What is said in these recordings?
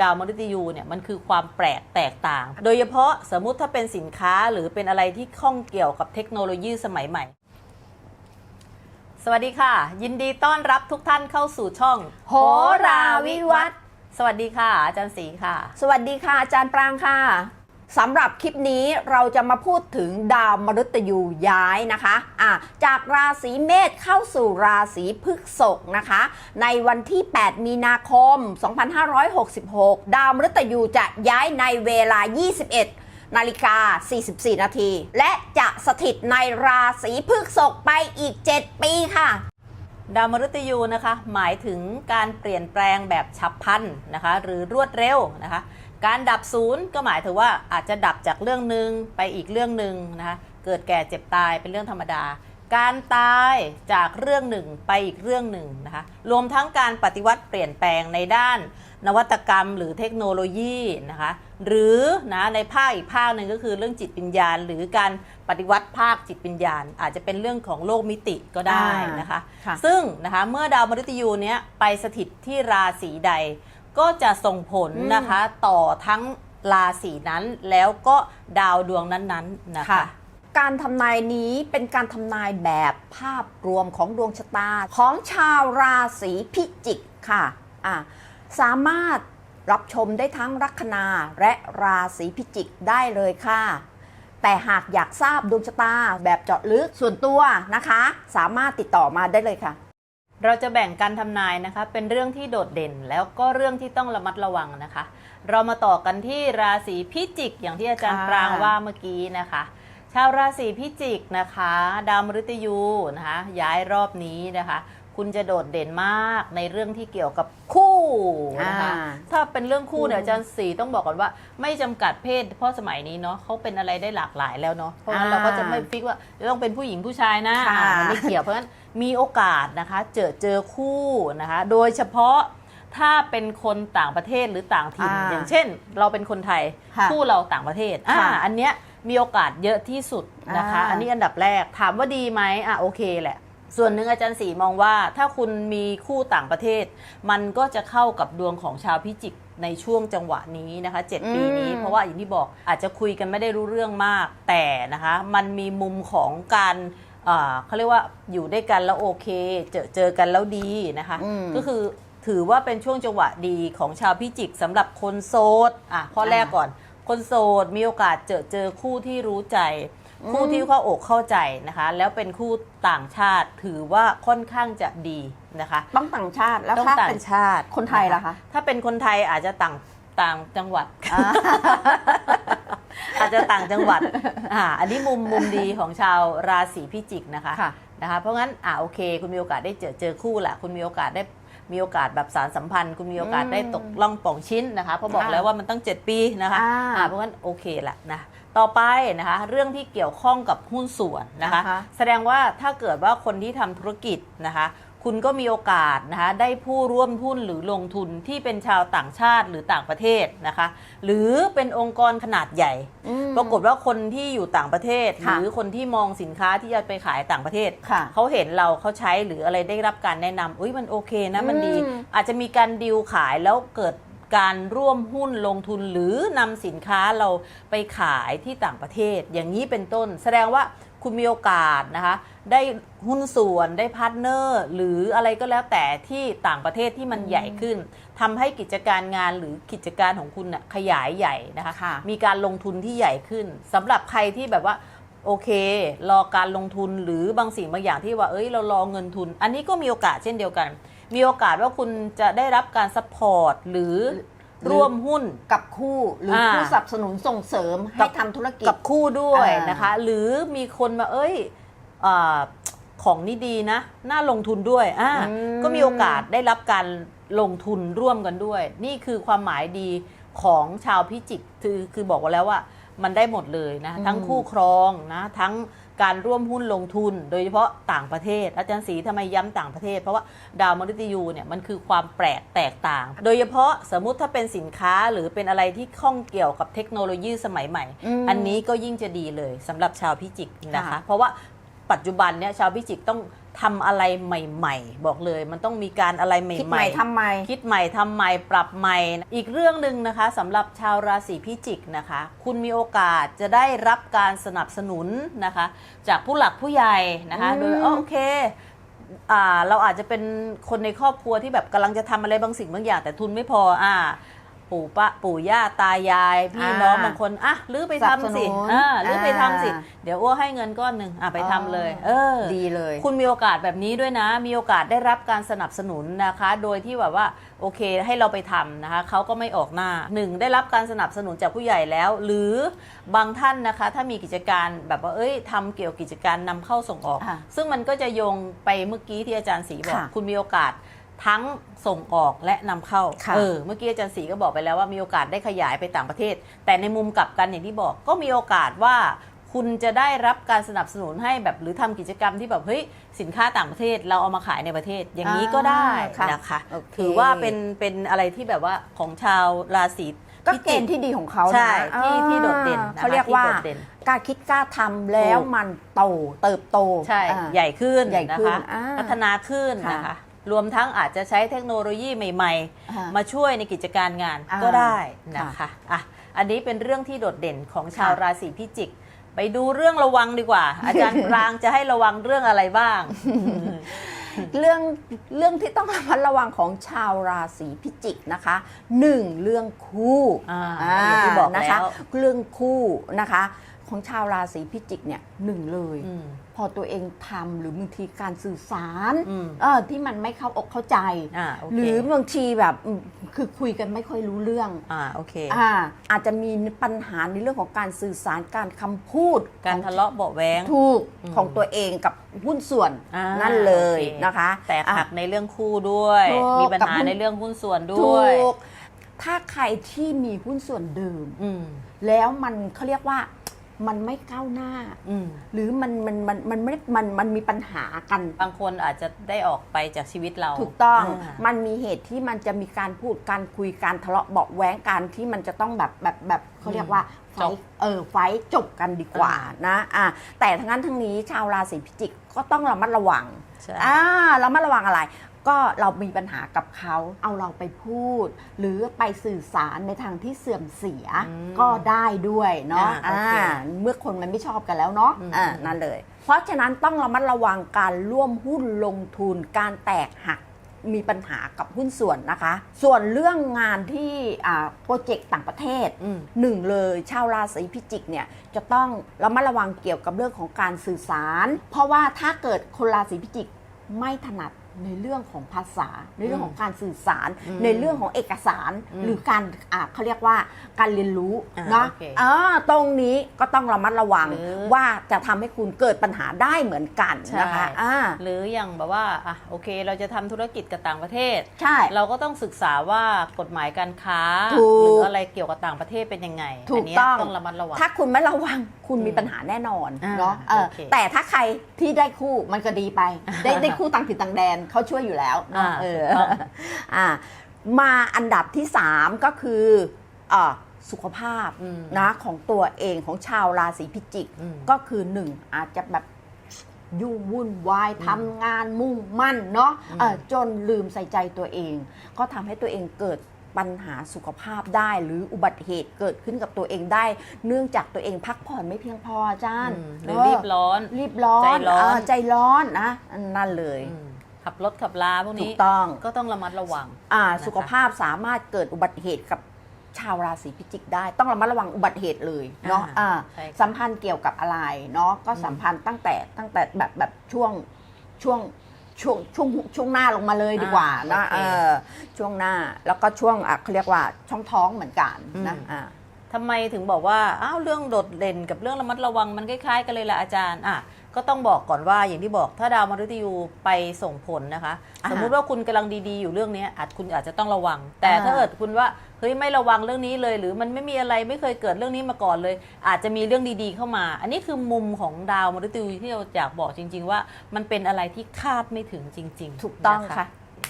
ดาวมฤตยูเนี่ยมันคือความแปลกแตกต่าง โดยเฉพาะสมมุติถ้าเป็นสินค้าหรือเป็นอะไรที่ข้องเกี่ยวกับเทคโนโลยีสมัยใหม่ สวัสดีค่ะ ยินดีต้อนรับทุกท่านเข้าสู่ช่องโหราวิวัฒน์ สวัสดีค่ะ อาจารย์ศรีค่ะ สวัสดีค่ะ อาจารย์ปรางค่ะ สำหรับคลิปนี้เราจะมาพูดถึงดาวมฤตยูย้ายนะคะอะจากราศีเมษเข้าสู่ราศีพฤษภนะคะ ในวันที่ 8 มีนาคม 2566 ดาวมฤตยูจะย้ายในเวลา 21 นาฬิกา 44 นาที และจะสถิตในราศีพฤษภไปอีก 7 ปีค่ะดาวมฤตยูนะคะ หมายถึงการเปลี่ยนแปลงแบบฉับพลันนะคะ หรือรวดเร็วนะคะ การดับศูนย์ก็หมายถึงว่าอาจจะดับจากเรื่องหนึ่งไปอีกเรื่องหนึ่งนะคะเกิดแก่เจ็บตายเป็นเรื่องธรรมดา การตายจากเรื่องหนึ่งไปอีกเรื่องหนึ่งนะคะรวมทั้งการปฏิวัติเปลี่ยนแปลงในด้านนวัตกรรมหรือเทคโนโลยีนะคะหรือนะในภาคอีกภาคหนึ่งก็คือเรื่องจิตวิญญาณ หรือการปฏิวัติภาคจิตวิญญาณ อาจจะเป็นเรื่องของโลกมิติก็ได้นะคะค่ะซึ่งนะคะเมื่อดาวมฤตยูเนี้ยไปสถิตที่ราศีใด ก็จะส่งผลอืมนะคะต่อทั้งราศีนั้นแล้วก็ดาวดวงนั้นๆนะคะ การทำนายนี้เป็นการทำนายแบบภาพรวมของดวงชะตาของชาวราศีพิจิกค่ะอะสามารถรับชมได้ทั้งลัคนาและราศีพิจิกได้เลยค่ะ แต่หากอยากทราบดวงชะตาแบบเจาะลึกส่วนตัวนะคะ สามารถติดต่อมาได้เลยค่ะ เราจะแบ่งการทำนายนะคะ เป็นเรื่องที่โดดเด่นแล้วก็เรื่องที่ต้องระมัดระวังนะคะ เรามาต่อกันที่ราศีพิจิก อย่างที่อาจารย์ปรางว่าเมื่อกี้นะคะ ชาวราศีพิจิกนะคะ ดาวมฤตยูนะคะ ย้ายรอบนี้นะคะ คุณจะโดดเด่นมากในเรื่องที่เกี่ยวกับคู่นะคะอ่า ถ้าเป็นเรื่องคู่เนี่ยอืมอาจารย์สีต้องบอกก่อนว่า ไม่จำกัดเพศเพราะสมัยนี้เนาะเขาเป็นอะไรได้หลากหลายแล้วเนาะเพราะงั้นอ่าเราก็จะไม่ฟิกว่าจะต้องเป็นผู้หญิงผู้ชายนะค่ะอ่ามันไม่เกี่ยวเพราะฉะนั้นมีโอกาสนะคะเจอเจอคู่นะคะ โดยเฉพาะถ้าเป็นคนต่างประเทศหรือต่างถิ่นอ่าอย่างเช่น เราเป็นคนไทยค่ะคู่เราต่างประเทศอ่าค่ะอันเนี้ยมีโอกาสเยอะที่สุดนะคะ อ่า อันนี้อันดับแรกถามว่าดีไหมอะโอเคแหละ ส่วนหนึ่งอาจารย์สีมองว่า ถ้าคุณมีคู่ต่างประเทศ มันก็จะเข้ากับดวงของชาวพิจิกในช่วงจังหวะนี้นะคะเจ็ดปีนี้อืมเพราะว่าอย่างที่บอกอาจจะคุยกันไม่ได้รู้เรื่องมาก แต่นะคะ มันมีมุมของการอ่าเขาเรียกว่าอยู่ด้วยกันแล้วโอเค เจอเจอกันแล้วดีนะคะอืมก็คือถือว่าเป็นช่วงจังหวะดีของชาวพิจิกสำหรับคนโสดอะข้อแรกก่อน คนโสดมีโอกาสเจอเจอคู่ที่รู้ใจอืม คู่ที่เข้าอกเข้าใจนะคะ แล้วเป็นคู่ต่างชาติถือว่าค่อนข้างจะดีนะคะต้องต่างชาติแล้วต้องถ้าต่าเป็งนชาติคนไทยล่ะคะ ถ้าเป็นคนไทยอาจจะต่างต่างจังหวัดอ่าอาจจะต่างจังหวัดอ่าอันนี้มุมมุมดีของชาวราศีพิจิกนะคะ ค่ะ นะคะเพราะงั้นอ่าโอเค คุณมีโอกาสได้เจอเจอคู่แหละคุณมีโอกาสได้ มีโอกาสแบบสารสัมพันธ์ คุณมีโอกาสอืมได้ตกล่องป่องชิ้นนะคะเพราะบอกอ่าแล้วว่ามันตั้ง 7 ปีนะคะอ่าอ่าเพราะงั้นโอเคแหละนะต่อไปนะคะเรื่องที่เกี่ยวข้องกับหุ้นส่วนนะคะนะคะแสดงว่าถ้าเกิดว่าคนที่ทำธุรกิจนะคะ คุณก็มีโอกาสนะคะได้ผู้ร่วมหุ้นหรือลงทุนที่เป็นชาวต่างชาติหรือต่างประเทศนะคะ หรือเป็นองค์กรขนาดใหญ่อืมปรากฏว่าคนที่อยู่ต่างประเทศหค่ะรือคนที่มองสินค้าที่จะไปขายต่างประเทศค่ะเขาเห็นเราเขาใช้หรืออะไรได้รับการแนะนำอุ้ยมันโอเคนะมันดีอืมอาจจะมีการดีลขายแล้วเกิดการร่วมหุ้นลงทุนหรือนำสินค้าเราไปขายที่ต่างประเทศ อย่างนี้เป็นต้น แสดงว่า คุณมีโอกาสนะคะ ได้หุ้นส่วนได้พาร์ทเนอร์ หรืออะไรก็แล้วแต่ที่ต่างประเทศที่มันใหญ่ขึ้นทำให้กิจการงานหรือกิจการของคุณน่ะขยายใหญ่นะคะค่ะมีการลงทุนที่ใหญ่ขึ้นสำหรับใครที่แบบว่าโอเค รอการลงทุนหรือบางสิ่งบางอย่างที่ว่า เอ้ย เรารอเงินทุน อันนี้ก็มีโอกาสเช่นเดียวกัน มีโอกาสว่าคุณจะได้รับการซัพพอร์ตหรือห รือร่วมหุ้นกับคู่หรืออ่าผู้สนับสนุนส่งเสริมกัให้บทำธุรกิจ กับคู่ด้วยอ่านนะคะ หรือมีคนมาเอ้ยอาของนี่ดีนะ น่าลงทุนด้วยอ่าอืม ก็มีโอกาสได้รับการลงทุนร่วมกันด้วย นี่คือความหมายดีของชาวพิจิกคือคือบอกว่าแล้วว่า มันได้หมดเลยนะ ทั้งคู่ครองนะ ทั้งการร่วมหุ้นลงทุน โดยเฉพาะต่างประเทศ อาจารย์ศรีทำไมย้ำต่างประเทศ เพราะว่าดาวมฤตยูเนี่ยมันคือความแปลกแตกต่าง โดยเฉพาะสมมุติถ้าเป็นสินค้าหรือเป็นอะไรที่ข้องเกี่ยวกับเทคโนโลยีสมัยใหม่อืมอันนี้ก็ยิ่งจะดีเลยสำหรับชาวพิจิกนะคะค่ะเพราะว่า ปัจจุบันเนี่ยชาวพิจิกต้องทำอะไรใหม่ ๆ บอกเลย มันต้องมีการอะไรใหม่ๆคิดใหม่ทำใหม่ คิดใหม่ทำใหม่ปรับใหม่ อีกเรื่องหนึ่งนะคะสำหรับชาวราศีพิจิกนะคะ คุณมีโอกาสจะได้รับการสนับสนุนนะคะ จากผู้หลักผู้ใหญ่นะคะอืมโดยโอเคอ่าเราอาจจะเป็นคนในครอบครัวที่แบบกำลังจะทำอะไรบางสิ่งบางอย่างแต่ทุนไม่พออ่า ปู่ปะปู่ย่าตายายพี่น้องบางคนอะหรือไปสนับสทำนุสินอ่าหรือไปทำสิ อ่า เดี๋ยวอ้วให้เงินก้อนหนึ่งอะไปทำเลย เออ ดีเลย คุณมีโอกาสแบบนี้ด้วยนะ มีโอกาสได้รับการสนับสนุนนะคะ โดยที่แบบว่าโอเคให้เราไปทำนะคะเขาก็ไม่ออกหน้าหนึ่งได้รับการสนับสนุนจากผู้ใหญ่แล้ว หรือบางท่านนะคะ ถ้ามีกิจการแบบว่าเอ้ยทำเกี่ยวกับกิจการนำเข้าส่งออก ค่ะซึ่งมันก็จะโยงไปเมื่อกี้ที่อาจารย์ศรีบอก ค่ะ คุณมีโอกาส ทั้งส่งออกและนำเข้าค่ะเออ เมื่อกี้อาจารย์ศรีก็บอกไปแล้วว่ามีโอกาสได้ขยายไปต่างประเทศ แต่ในมุมกลับกันอย่างที่บอกก็มีโอกาสว่าคุณจะได้รับการสนับสนุนให้แบบหรือทำกิจกรรมที่แบบเฮ้ยสินค้าต่างประเทศเราเอามาขายในประเทศ อย่างนี้ก็ได้อ่าค่ะนะคะโอเคถือว่าเป็นเป็นอะไรที่แบบว่าของชาวราศีก็พิเกจิณฑ์ที่ดีของเขานะใช่ที่อ่าที่โดดเด่นนะคะเขาเรียกว่าที่โดดเด่นกล้าคิดกล้าทำแล้วถูกมันโตเติบโตใช่อ่าใหญ่ขึ้นใหญ่ขึ้นนะคะอ่าพัฒนาขึ้นนะคะค่ะ รวมทั้งอาจจะใช้เทคโนโลยีใหม่อ่าๆมาช่วยในกิจการงานอ่าก็ได้นะค่ะคะอะอันนี้เป็นเรื่องที่โดดเด่นของชาวค่ะราศีพิจิก ไปดูเรื่องระวังดีกว่า อาจารย์ปรางจะให้ระวังเรื่องอะไรบ้าง เรื่องเรื่องที่ต้องระมัดระวังของชาวราศีพิจิกนะคะหนึ่งเรื่องคู่อ่าอ่าอย่างที่บอกนะแล้คะวเรื่องคู่นะคะ ของชาวราศีพิจิกเนี่ยหนึ่งเลยอืม พอตัวเองทำหรือบางทีการสื่อสารอืมเออที่มันไม่เข้าอกเข้าใจอ่าโอเคหรือบางทีแบบอืมคือคุยกันไม่ค่อยรู้เรื่องอ่าโอเคอ่าอาจจะมีปัญหาในเรื่องของการสื่อสารการคำพูด การของทะเลาะเบาะแวงถูกอืมของตัวเองกับหุ้นส่วนอ่านั่นเลยโอเคนะคะ แต่อะหักในเรื่องคู่ด้วยถูกมีปัญกับหาหุ้นในเรื่องหุ้นส่วนด้ถูวยกถ้าใครที่มีหุ้นส่วนเดิมอืมแล้วมันเขาเรียกว่า มันไม่ก้าวหน้า อืม หรือมันมันมันมันไม่มันมันมีปัญหากัน บางคนอาจจะได้ออกไปจากชีวิตเราถูกต้องา มันมีเหตุที่มันจะมีการพูดการคุยการทะเลาะเบาะแว้งกันที่มันจะต้องแบบแบบแบบเขาเรียกว่าไฟจบเออไฟจบกันดีกว่านะอะแต่ทั้งนั้นทั้งนี้ชาวราศีพิจิกก็ต้องระมัดระวัง ใช่ อ่าระมัดระวังอะไร ก็เรามีปัญหากับเขาเอาเราไปพูด หรือไปสื่อสารในทางที่เสื่อมเสียอืมก็ได้ด้วยเนาะอ่าโอเคอ่าเมื่อคนมันไม่ชอบกันแล้วเนาะอืมอ่านั่นเลย เพราะฉะนั้นต้องระมัดระวังการร่วมหุ้นลงทุนการแตกหักมีปัญหากับหุ้นส่วนนะคะ ส่วนเรื่องงานที่อ่าโปรเจกต์ต่างประเทศอืมหนึ่งเลยชาวราศีพิจิกเนี่ยจะต้องระมัดระวังเกี่ยวกับเรื่องของการสื่อสาร เพราะว่าถ้าเกิดคนราศีพิจิกไม่ถนัด ในเรื่องของภาษา ในเรื่องของการสื่อสารอืมในเรื่องของเอกสารอืมหรือการอ่าเขาเรียกว่าการเรียนรู้อ่าเนาะโอเคอ่าตรงนี้ก็ต้องระมัดระวังหรือว่าจะทำให้คุณเกิดปัญหาได้เหมือนกันนะคะใช่อ่าหรืออย่างแบบว่าอะโอเค เราจะทำธุรกิจกับต่างประเทศ ใช่ เราก็ต้องศึกษาว่ากฎหมายการค้าถูกหรืออะไรเกี่ยวกับต่างประเทศเป็นยังไงถูกนเนี้ยต้องต้องระมัดระวัง ถ้าคุณไม่ระวัง คุณอืมมีปัญหาแน่นอนอ่าเนาะเออโอเคแต่ถ้าใครที่ได้คู่มันก็ดีไป ได้ได้คู่ต่างถิ่นต่างแดนเขาช่วยอยู่แล้วเนาะอ่าเออถูกต้องอ่ามาอันดับที่ 3 ก็คืออ่าสุขภาพอืมนะของตัวเองของชาวราศีพิจิกอืมก็คือหนึ่งอาจจะแบบยุ่งวุ่นวายทำงานมุ่งมั่นเนาะเออจนลืมใส่ใจตัวเอง ก็ทำให้ตัวเองเกิด ปัญหาสุขภาพได้ หรืออุบัติเหตุเกิดขึ้นกับตัวเองได้ เนื่องจากตัวเองพักผ่อนไม่เพียงพออาจารย์อืมหรือรีบร้อน รีบร้อนใจร้อนเใจร้อนนะนั่นเลยอืมขับรถขับลาพวกถูนี้กต้องก็ต้องระมัดระวังอ่านะคะสุขภาพสามารถเกิดอุบัติเหตุกับชาวราศีพิจิกได้ต้องระมัดระวังอุบัติเหตุเลยเนาะอ่าอ่าใช่ค่ะสัมพันธ์เกี่ยวกับอะไรเนาะก็สัมพันธ์ตั้งแต่ตั้งแต่แบบแบบช่วงช่วง ช่วงช่วงช่วงหน้าลงมาเลยดีกว่านะอ่าโอเคเออช่วงหน้าแล้วก็ช่วงอะเขาเรียกว่าช่องท้องเหมือนกันนะอืมอ่าทำไมถึงบอกว่าอ้าวเรื่องโดดเด่นกับเรื่องระมัดระวังมันคล้ายๆกันเลยแหละอาจารย์อะ ก็ต้องบอกก่อนว่าอย่างที่บอกถ้าดาวมฤตยูไปส่งผลนะคะอ่าสมมุติว่าคุณกำลังดีๆอยู่เรื่องนี้อาจคุณอาจจะต้องระวัง แต่อ่าถ้าเกิดคุณว่าเฮ้ยไม่ระวังเรื่องนี้เลย หรือมันไม่มีอะไรไม่เคยเกิดเรื่องนี้มาก่อนเลย อาจจะมีเรื่องดีๆเข้ามา อันนี้คือมุมของดาวมฤตยูที่เราอยากบอกจริง ๆ ว่ามันเป็นอะไรที่คาดไม่ถึงจริง ๆ ถูกต้องนค่ะ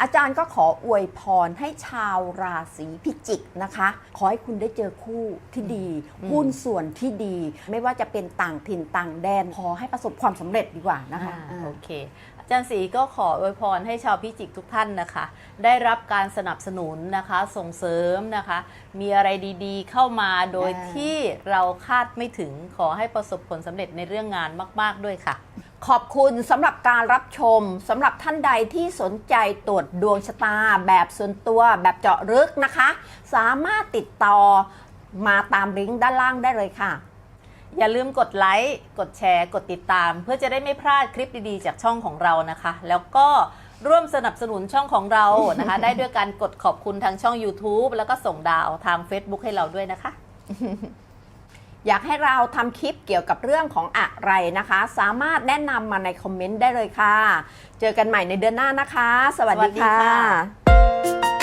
อาจารย์ก็ขออวยพรให้ชาวราศีพิจิกนะคะ ขอให้คุณได้เจอคู่ที่ดีอืมหุ้นส่วนที่ดี ไม่ว่าจะเป็นต่างถิ่นต่างแดนขอให้ประสบความสำเร็จดีกว่านะคะอ่าอ่าโอเคจันสีก็ขออวยพรให้ชาวพิจิกทุกท่านนะคะ ได้รับการสนับสนุนนะคะ ส่งเสริมนะคะ มีอะไรดีๆ เข้ามาโดยอ่าที่เราคาดไม่ถึงขอให้ประสบผลสำเร็จในเรื่องงานมาก ๆ ด้วยค่ะ ขอบคุณสำหรับการรับชมสำหรับท่านใดที่สนใจตรวจดวงชะตา แบบส่วนตัวแบบเจาะลึกนะคะ สามารถติดต่อมาตามลิงก์ด้านล่างได้เลยค่ะ อย่าลืมกดไลค์กดแชร์ กดติดตาม เพื่อจะได้ไม่พลาดคลิปดีๆ จากช่องของเรานะคะ แล้วก็ร่วมสนับสนุนช่องของเรานะคะ ได้ด้วยการกดขอบคุณทางช่อง YouTube แล้วก็ส่งดาวทาง Facebook ให้เราด้วยนะคะ อยากให้เราทำคลิปเกี่ยวกับเรื่องของอะไรนะคะ สามารถแนะนำมาในคอมเมนต์ได้เลยค่ะ เจอกันใหม่ในเดือนหน้านะคะ สวัสสวัดีสดีค่ค่ะ